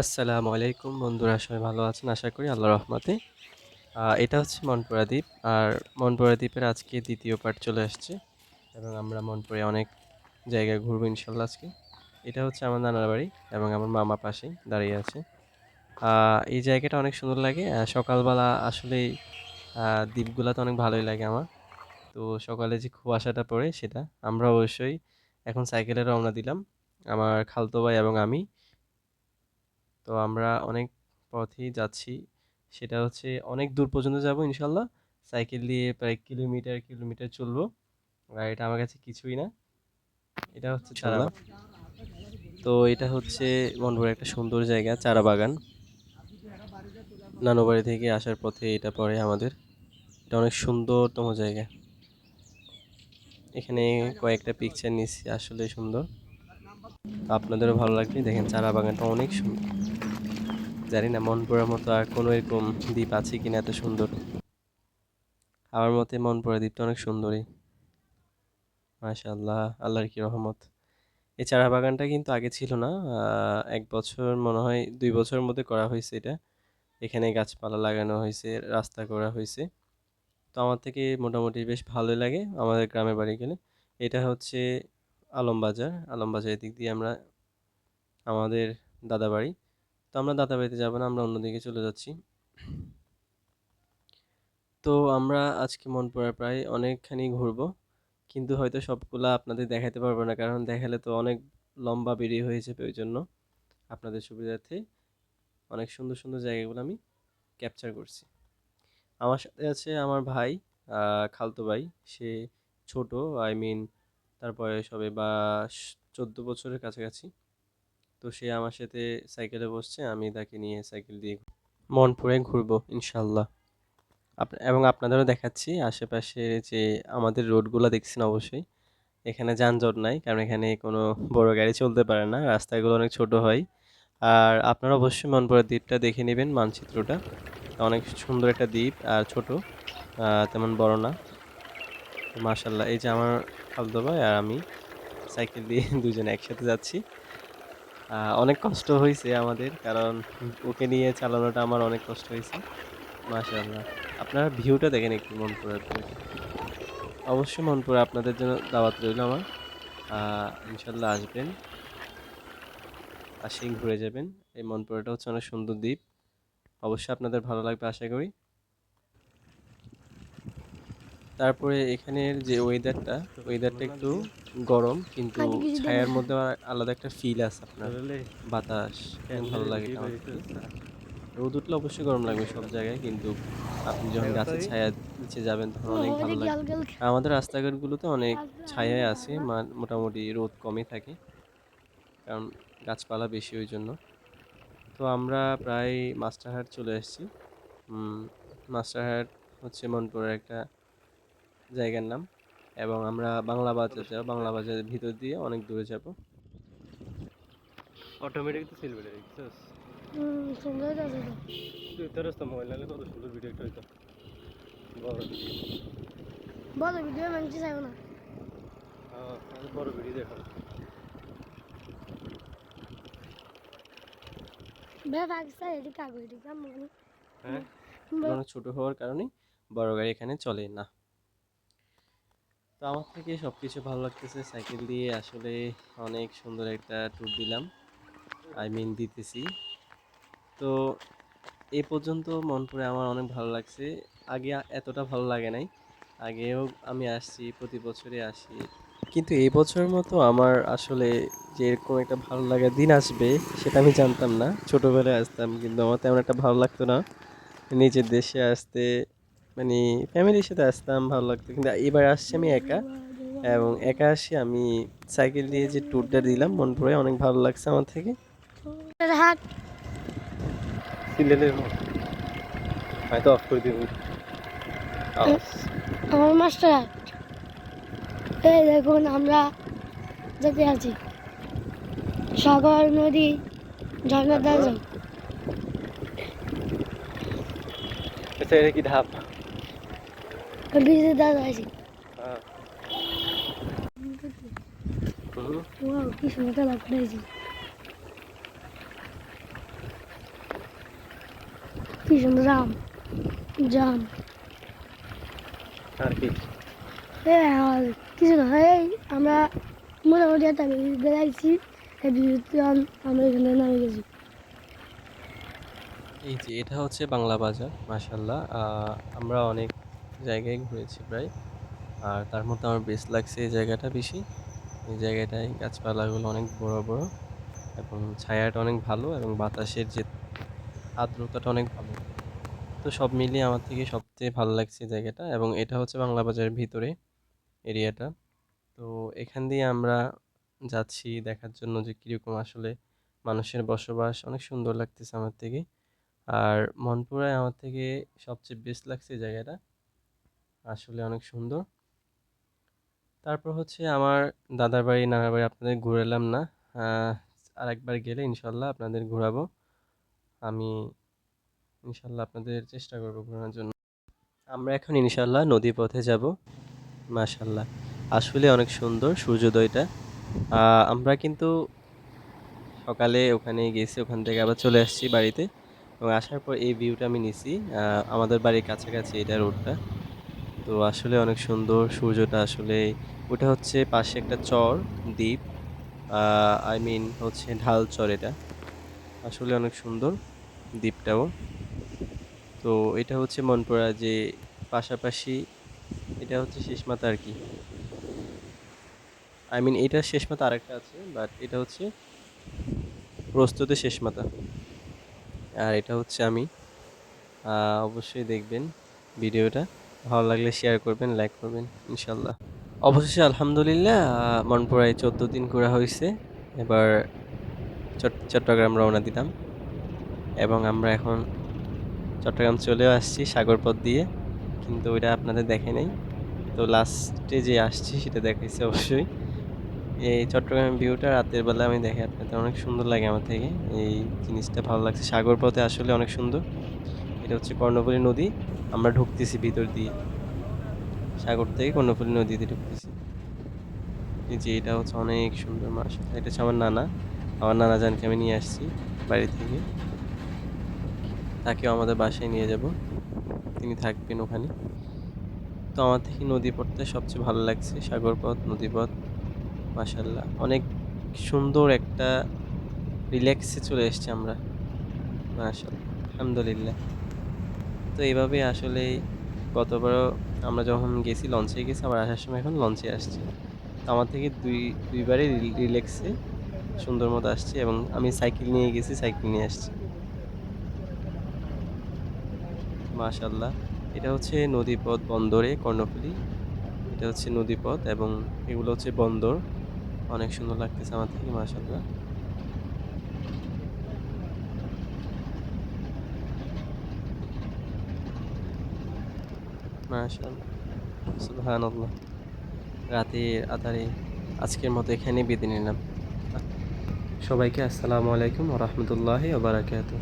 আসসালামু আলাইকুম বন্ধুরা, সবাই ভালো আছেন? আশা করি আল্লাহর রহমতে। এটা হচ্ছে মনপুরা দ্বীপ। আর মনপুরা দ্বীপের আজকে দ্বিতীয় পার্ট চলে আসছে এবং আমরা মনপুরে অনেক জায়গায় ঘুরবো ইনশাল্লাহ আজকে। এটা হচ্ছে আমার নানার বাড়ি এবং আমার মামা পাশেই দাঁড়িয়ে আছে। এই জায়গাটা অনেক সুন্দর লাগে। সকালবেলা আসলে দ্বীপগুলা তো অনেক ভালোই লাগে আমার। তো সকালে যে কুয়াশাটা পড়ে সেটা আমরা অবশ্যই এখন সাইকেলে রওনা দিলাম। আমার খালতো ভাই এবং আমি তো আমরা অনেক পথেই যাচ্ছি। সেটা হচ্ছে অনেক দূর পর্যন্ত যাব ইনশাল্লাহ। সাইকেল দিয়ে প্রায় কিলোমিটার কিলোমিটার চলবো। আর এটা আমার কাছে কিছুই না। এটা হচ্ছে চারা তো এটা হচ্ছে মনপুর একটা সুন্দর জায়গা চারা বাগান। নানু বাড়ি থেকে আসার পথে এটা পড়ে আমাদের। এটা অনেক সুন্দরতম জায়গা। এখানে কয়েকটা পিকচার নিচ্ছি আসলে সুন্দর। আপনাদেরও ভালো লাগবে। দেখেন চারা বাগানটা অনেক সুন্দর জানি না মন পড়ার মতো আর কোনো এরকম দ্বীপ আছে কিনা এত সুন্দর। আমার মতে মন পড়া দ্বীপটা অনেক সুন্দরই মাশাআল্লাহ, আল্লাহর কি রহমত। এই চারা বাগানটা কিন্তু আগে ছিল না এক বছর মনে হয়, দুই বছরের মধ্যে করা হয়েছে এটা। এখানে গাছপালা লাগানো হয়েছে, রাস্তা করা হয়েছে। তো আমার থেকে মোটামুটি বেশ ভালোই লাগে আমাদের গ্রামের বাড়ি গেলে। এটা হচ্ছে আলমবাজার। আলমবাজারের দিক দিয়ে আমরা, আমাদের দাদা বাড়ি তো আমরা দাদা বাড়িতে যাব না, আমরা অন্যদিকে চলে যাচ্ছি। তো আমরা আজকে মন মনপুরা প্রায় অনেকখানি ঘুরবো, কিন্তু হয়তো সবগুলা আপনাদের দেখাতে পারব না, কারণ দেখালে তো অনেক লম্বা বেরিয়ে হয়ে যাবে ওই জন্য আপনাদের সুবিধার্থে অনেক সুন্দর সুন্দর জায়গাগুলো আমি ক্যাপচার করছি। আমার সাথে আছে আমার ভাই খালতো ভাই। সে ছোট আই মিন তার বয়স হবে বা চোদ্দ বছরের কাছাকাছি। তো সে আমার সাথে সাইকেলে বসছে, আমি তাকে নিয়ে সাইকেল দিয়ে মনপুরে ঘুরবো ইনশাল্লাহ এবং আপনাদেরও দেখাচ্ছি আশেপাশে যে আমাদের রোডগুলো দেখছেন অবশ্যই। এখানে যানজট নাই, কারণ এখানে কোনো বড় গাড়ি চলতে পারে না, রাস্তাগুলো অনেক ছোট হয়। আর আপনারা অবশ্যই মনপুরা দ্বীপটা দেখে নেবেন, মানচিত্রটা। অনেক সুন্দর একটা দ্বীপ, আর ছোট তেমন বড় না। মাশাল্লাহ এই যে আমার খালতো ভাই আর আমি সাইকেল দিয়ে দুজনে একসাথে যাচ্ছি। অনেক কষ্ট হয়েছে আমাদের, কারণ ওকে নিয়ে চালানোটা আমার অনেক কষ্ট হয়েছে মাশাআল্লাহ, আপনারা ভিউটা দেখেন একটু মনপুরার অবশ্যই মনপুরা আপনাদের জন্য দাওয়াত রইল আমার। ইনশাল্লাহ আসবেন। আসেই ঘুরে যাবেন। এই মন মনপুরাটা হচ্ছে অনেক সুন্দর দ্বীপ। অবশ্যই আপনাদের ভালো লাগবে, আশা করি। তারপরে এখানের যে ওয়েদারটা ওয়েদারটা একটু গরম কিন্তু ছায়ার মধ্যে আলাদা একটা ফিল আছে আপনার। বাতাস ভালো লাগে। রোদ উঠলে অবশ্যই গরম লাগবে সব জায়গায় কিন্তু আপনি যখন গাছের ছায়া নিচে যাবেন তখন অনেক ভালো লাগবে। আর আমাদের রাস্তাঘাটগুলোতে অনেক ছায়াই আছে মা- মোটামুটি রোদ কমই থাকে কারণ গাছপালা বেশি ওই জন্য। তো আমরা প্রায় মাস্টারহাট চলে এসেছি। মাস্টারহাট হচ্ছে মনপুরের একটা জায়গার নাম এবং আমরা বাংলা বাজার যাব বাংলা বাজারের ভিতর দিয়ে অনেক দূরে যাব। অটোমেটিক তো সিলবে দেখছিস সুন্দর আছে তুই তোর তো। মোবাইল নালে কত সুন্দর ভিডিও একটা হইতো। বড় ভিডিও মানছি চাইব না। হ্যাঁ বড় ভিডিও দেখো হ্যাঁ? ছোট হওয়ার কারণে বড় গাড়ি এখানে চলে না। তো আমার থেকে সব কিছু ভালো লাগতেছে। সাইকেল দিয়ে আসলে অনেক সুন্দর একটা ট্যুর দিলাম। আই মিন দিতেছি। তো এ পর্যন্ত মনপুরে আমার অনেক ভালো লাগছে। আগে এতটা ভালো লাগে নাই। আগেও আমি আসছি, প্রতি বছরই আসি। কিন্তু এই বছরের মতো আমার আসলে যে এরকম একটা ভালো লাগার দিন আসবে সেটা আমি জানতাম না। ছোটোবেলায় আসতাম, কিন্তু আমার তেমন একটা ভালো লাগতো না। নিজের দেশে আসতে মানে ফ্যামিলির সাথে আসতাম ভালো লাগতো। কিন্তু এবার আসছি আমি একা এবং একা আসি আমি সাইকেল দিয়ে যে ট্যুরটা দিলাম মনপুরে অনেক ভালো লাগছে আমার থেকে। সিলেটের হয়তো অফ করে দিব। আমার মাস্টার এই দেখুন আমরা যেতে আছি। সাগর নদী ঝর্ণার দ্বারা আচ্ছা এটা কি ধাপ? জাম জাম আর কি এই আর কিছু না এই আমরা মোটামুটি একটা এই ব্রিজতে আমরা এখানে নামে গেছি এই যে এটা হচ্ছে বাংলা বাজার মাশাল্লাহ আহ, আমরা অনেক জায়গায় ঘুরেছি প্রায়। আর তার মধ্যে আমার বেস্ট লাগছে এই জায়গাটা বেশি। এই জায়গাটায় গাছপালাগুলো অনেক বড় বড় এবং ছায়াটা অনেক ভালো এবং বাতাসের যে আর্দ্রতাটা অনেক ভালো। তো সব মিলিয়ে আমার থেকে সবচেয়ে ভালো লাগছে জায়গাটা এবং এটা হচ্ছে বাংলা বাজারের ভিতরে এরিয়াটা। তো এখান দিয়ে আমরা যাচ্ছি দেখার জন্য যে কীরকম আসলে মানুষের বসবাস, অনেক সুন্দর লাগতেছে আমার থেকে। আর মনপুরায় আমার থেকে সবচেয়ে বেস্ট লাগছে জায়গাটা। আসলে অনেক সুন্দর। তারপর হচ্ছে আমার দাদার বাড়ি, নানার বাড়ি আপনাদের ঘুরালাম না। আর একবার গেলে ইনশাল্লাহ আপনাদের ঘোরাবো। আমি ইনশাল্লাহ আপনাদের চেষ্টা করব ঘোরানোর জন্য। আমরা এখন ইনশাল্লাহ নদী পথে যাব। মাশাল্লাহ। আসলে অনেক সুন্দর সূর্যোদয়টা। আমরা কিন্তু সকালে ওখানে গেছি, ওখান থেকে আবার চলে আসছি বাড়িতে। এবং আসার পর এই ভিউটা আমি নিছি। আমাদের বাড়ির কাছাকাছি এটা রোডটা তো আসলে অনেক সুন্দর সূর্যটা আসলে, ওটা হচ্ছে পাশে একটা চর, দ্বীপ আই মিন হচ্ছে ঢাল চর এটা। আসলে অনেক সুন্দর দ্বীপটাও। তো এটা হচ্ছে মনপুরা যে পাশাপাশি এটা হচ্ছে শেষমাতা আর কি। আই মিন এটা শেষ শেষমাতা আরেকটা আছে বাট এটা হচ্ছে প্রস্তুত শেষমাতা আর এটা হচ্ছে আমি। অবশ্যই দেখবেন ভিডিওটা। ভালো লাগলে শেয়ার করবেন লাইক করবেন, ইনশাল্লাহ। অবশেষে আলহামদুলিল্লাহ মনপুরায় চোদ্দ দিন ঘোরা হয়েছে। এবার চট- চট্টগ্রাম রওনা দিলাম। এবং আমরা এখন চট্টগ্রাম চলেও আসছি সাগরপথ দিয়ে, কিন্তু ওইটা আপনাদের দেখে নেই। তো লাস্টে যে আসছি সেটা দেখাইছে অবশ্যই। এই চট্টগ্রামের ভিউটা রাতের বেলা আমি দেখি আপনাদের, অনেক সুন্দর লাগে আমার থেকে। এই জিনিসটা ভালো লাগছে। সাগর পথে আসলে অনেক সুন্দর। এটা হচ্ছে কর্ণফুলী নদী। আমরা ঢুকতেছি ভিতর দিয়ে। সাগর থেকে কর্ণফুলী নদীতে ঢুকতেছি। যে এটা হচ্ছে অনেক সুন্দর মাছ। এটা হচ্ছে আমার নানা। আমার নানা জানকে আমি নিয়ে আসছি বাড়ি থেকে। তাকেও আমাদের বাসায় নিয়ে যাব। তিনি থাকবেন ওখানে। তো আমার থেকে নদী পথটা সবচেয়ে ভালো লাগছে। সাগর পথ নদীপথ মাশাল্লাহ অনেক সুন্দর একটা রিল্যাক্সে চলে এসেছি আমরা। মাশাল্লাহ আলহামদুলিল্লাহ। তো এইভাবে আসলে গতবারও আমরা যখন গেছি লঞ্চে গেছি, আবার আসার সময় এখন লঞ্চে আসছি। তো আমার থেকে দুই, দুইবারই রিল্যাক্সে সুন্দর মতো আসছে এবং আমি সাইকেল নিয়ে গেছি, সাইকেল নিয়ে আসছি। মাশাল্লাহ এটা হচ্ছে নদীপথ বন্দরে কর্ণফুলী। এটা হচ্ছে নদীপথ এবং এগুলো হচ্ছে বন্দর। অনেক সুন্দর লাগতেছে আমার থেকে মাশাল্লাহ সুবহানাল্লাহ। রাতের আধারে আজকের মতো এখানে বেঁধে নিলাম। সবাইকে আসসালামু আলাইকুম রহমতুল্লাহি ওবারাকাতুহ